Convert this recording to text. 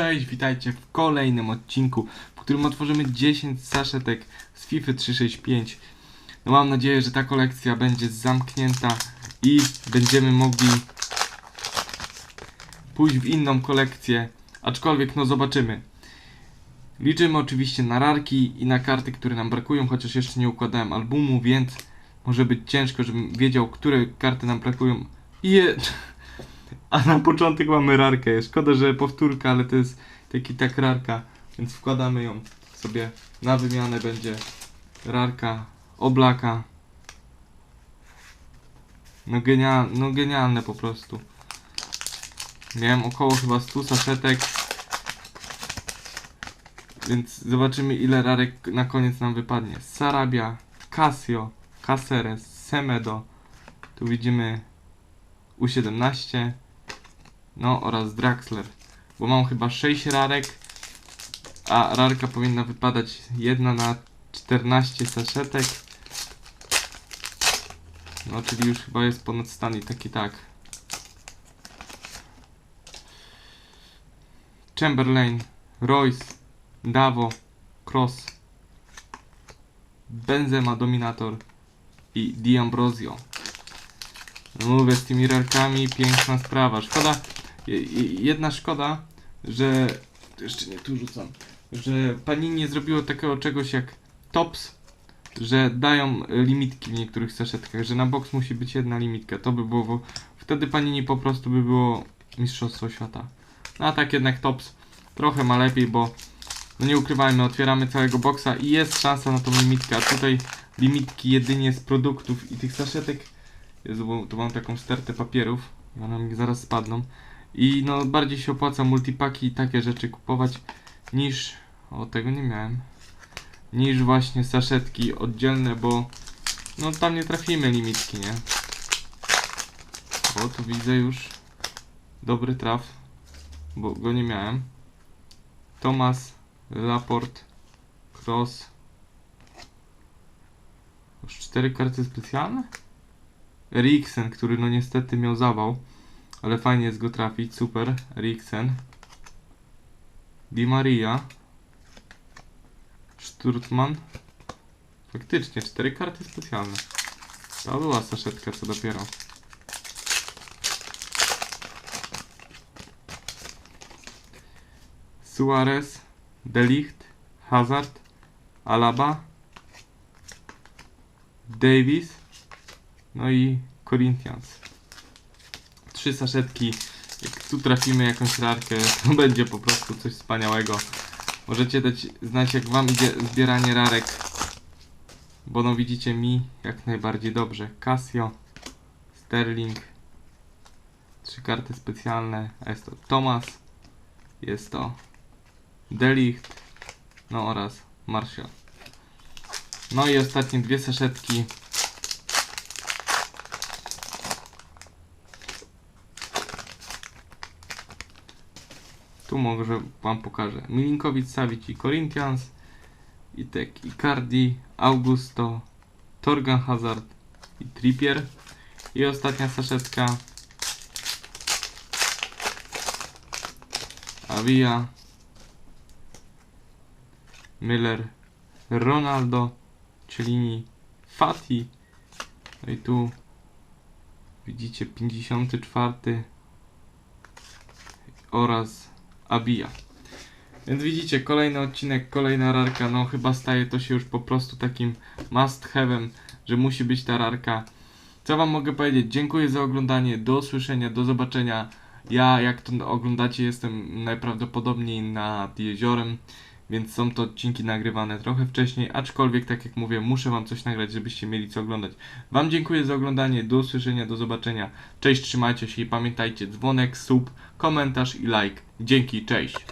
Cześć, witajcie w kolejnym odcinku, w którym otworzymy 10 saszetek z FIFA 365. No mam nadzieję, że ta kolekcja będzie zamknięta i będziemy mogli pójść w inną kolekcję, aczkolwiek no zobaczymy. Liczymy oczywiście na rarki i na karty, które nam brakują, chociaż jeszcze nie układałem albumu, więc może być ciężko, żebym wiedział, które karty nam brakują. I je... A na początek mamy rarkę. Szkoda, że powtórka, ale to jest taki tak rarka, więc wkładamy ją sobie na wymianę będzie rarka oblaka. No, genial, no genialne po prostu. Miałem około chyba 100 saszetek. Więc zobaczymy ile rarek na koniec nam wypadnie. Sarabia, Casio, Caceres, Semedo. Tu widzimy U17. No oraz Draxler. Bo mam chyba 6 rarek. A rarka powinna wypadać jedna na 14 saszetek. No czyli już chyba jest ponad stan i taki tak. Chamberlain, Royce, Davo, Cross, Benzema Dominator i D'Ambrosio. No mówię, z tymi rarkami piękna sprawa. Szkoda, jedna szkoda, że to jeszcze nie tu rzucam, że pani nie zrobiło takiego czegoś jak tops, że dają limitki w niektórych saszetkach, że na box musi być jedna limitka. To by było, bo wtedy panini po prostu by było mistrzostwo świata. No a tak jednak tops trochę ma lepiej, bo no nie ukrywajmy, otwieramy całego boxa i jest szansa na tą limitkę, a tutaj limitki jedynie z produktów i tych saszetek Jezu, tu mam taką stertę papierów. One mi zaraz spadną. I no bardziej się opłaca multipaki i takie rzeczy kupować niż. O tego nie miałem. Niż właśnie saszetki oddzielne, bo no tam nie trafimy limitki, nie? O, tu widzę już dobry traf, bo go nie miałem. Thomas, Laport, Cross. Już cztery karty specjalne? Eriksen, który no niestety miał zawał, ale fajnie jest go trafić, super, Eriksen. Di Maria. Sturtman. Faktycznie, cztery karty specjalne. To była saszetka, co dopiero. Suarez, Delicht, Hazard, Alaba, Davis, no i Corinthians. Trzy saszetki. Jak tu trafimy jakąś rarkę, to będzie po prostu coś wspaniałego. Możecie dać znać jak wam idzie zbieranie rarek. Bo no widzicie mi jak najbardziej dobrze. Casio, Sterling. Trzy karty specjalne. A jest to Thomas. Jest to Delicht. No oraz Martial. No i ostatnie dwie saszetki. Tu może wam pokażę. Milinkowicz, Savic i Corinthians. I tak Icardi, Augusto, Torgan Hazard i Trippier. I ostatnia saszetka. Avia, Miller, Ronaldo, Cellini, Fati. No i tu widzicie 54 oraz Abija. Więc widzicie, kolejny odcinek, kolejna rarka, no chyba staje to się już po prostu takim must have'em, że musi być ta rarka. Co wam mogę powiedzieć? Dziękuję za oglądanie, do usłyszenia, do zobaczenia. Ja, jak to oglądacie, jestem najprawdopodobniej nad jeziorem, więc są to odcinki nagrywane trochę wcześniej, aczkolwiek, tak jak mówię, muszę wam coś nagrać, żebyście mieli co oglądać. Wam dziękuję za oglądanie, do usłyszenia, do zobaczenia. Cześć, trzymajcie się i pamiętajcie, dzwonek, sub, komentarz i like. Dzięki, cześć.